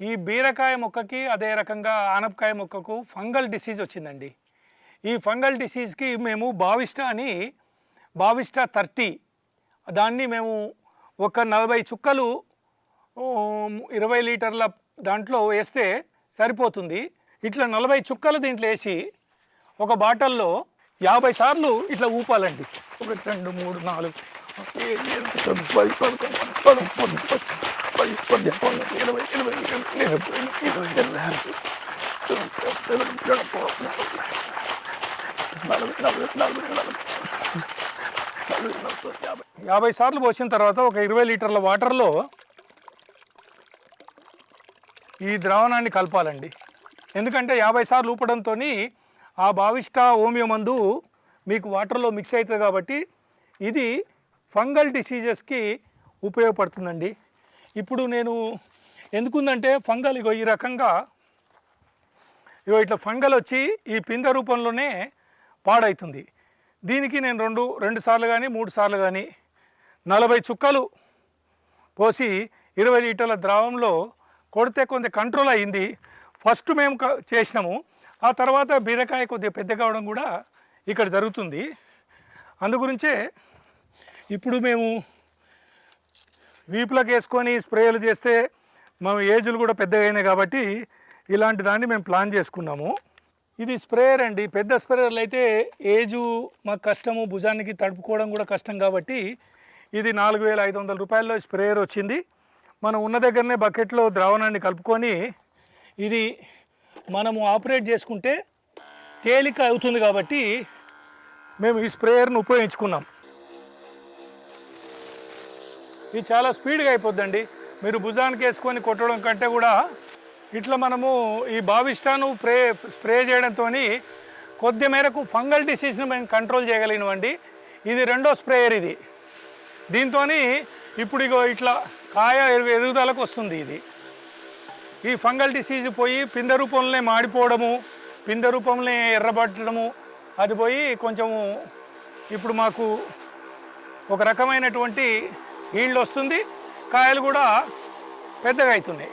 ఈ బీరకాయ మొక్కకి అదే రకంగా ఆనపకాయ మొక్కకు ఫంగల్ డిసీజ్ వచ్చిందండి ఈ ఫంగల్ డిసీజ్కి మేము బావిస్టా అని బావిస్టా థర్టీ దాన్ని మేము ఒక నలభై చుక్కలు ఇరవై లీటర్ల దాంట్లో వేస్తే సరిపోతుంది ఇట్లా నలభై చుక్కలు దీంట్లో వేసి ఒక బాటిల్లో యాభై సార్లు ఇట్లా ఊపాలండి ఒకటి రెండు మూడు నాలుగు పది పది ఇరవై ఇరవై ఇరవై ఇరవై ఇరవై యాభై సార్లు పోసిన తర్వాత ఒక ఇరవై లీటర్ల వాటర్లో ఈ ద్రావణాన్ని కలపాలండి. ఎందుకంటే యాభై సార్లు ఊపడంతో ఆ భావిష్ట హోమియో మందు మీకు వాటర్లో మిక్స్ అవుతుంది కాబట్టి ఇది ఫంగల్ డిసీజెస్కి ఉపయోగపడుతుందండి. ఇప్పుడు నేను ఎందుకుందంటే ఫంగల్ ఇగో ఈ రకంగా ఇగో ఇట్లా ఫంగల్ వచ్చి ఈ పిందె రూపంలోనే పాడవుతుంది దీనికి నేను రెండు రెండు సార్లు కానీ మూడు సార్లు కానీ నలభై చుక్కలు పోసి ఇరవై లీటర్ల ద్రావంలో కొడితే కొంత కంట్రోల్ అయ్యింది. ఫస్ట్ మేము చేసినాము. ఆ తర్వాత బీరకాయ కొద్దిగా పెద్ద కావడం కూడా ఇక్కడ జరుగుతుంది. అందుగురించే ఇప్పుడు మేము వీపులకు వేసుకొని స్ప్రేలు చేస్తే మా ఏజ్లు కూడా పెద్దగా అయినాయి కాబట్టి ఇలాంటి దాన్ని మేము ప్లాన్ చేసుకున్నాము. ఇది స్ప్రేయర్ అండి. పెద్ద స్ప్రేయర్లు అయితే ఏజు మాకు కష్టము భుజానికి తడుపుకోవడం కూడా కష్టం కాబట్టి ఇది నాలుగు వేల ఐదు వందల రూపాయల్లో స్ప్రేయర్ వచ్చింది. మనం ఉన్న దగ్గరనే బకెట్లో ద్రావణాన్ని కలుపుకొని ఇది మనము ఆపరేట్ చేసుకుంటే తేలిక అవుతుంది కాబట్టి మేము ఈ స్ప్రేయర్ను ఉపయోగించుకున్నాం. ఇది చాలా స్పీడ్గా అయిపోద్దండి. మీరు భుజానికి వేసుకొని కొట్టడం కంటే కూడా ఇట్లా మనము ఈ బావిష్టాను స్ప్రే స్ప్రే చేయడంతో కొద్ది మేరకు ఫంగల్ డిసీజ్ని మేము కంట్రోల్ చేయగలిగినవండి. ఇది రెండో స్ప్రేయర్ ఇది. దీంతో ఇప్పుడు ఇగో ఇట్లా కాయ ఎదుగుదలకు వస్తుంది ఇది. ఈ ఫంగల్ డిసీజ్ పోయి పిందె రూపంలోనే మాడిపోవడము పిందె రూపంలోనే ఎర్రబట్టడము అది పోయి కొంచెము ఇప్పుడు మాకు ఒక రకమైనటువంటి నీళ్ళు వస్తుంది కాయలు కూడా పెద్దగా అవుతున్నాయి.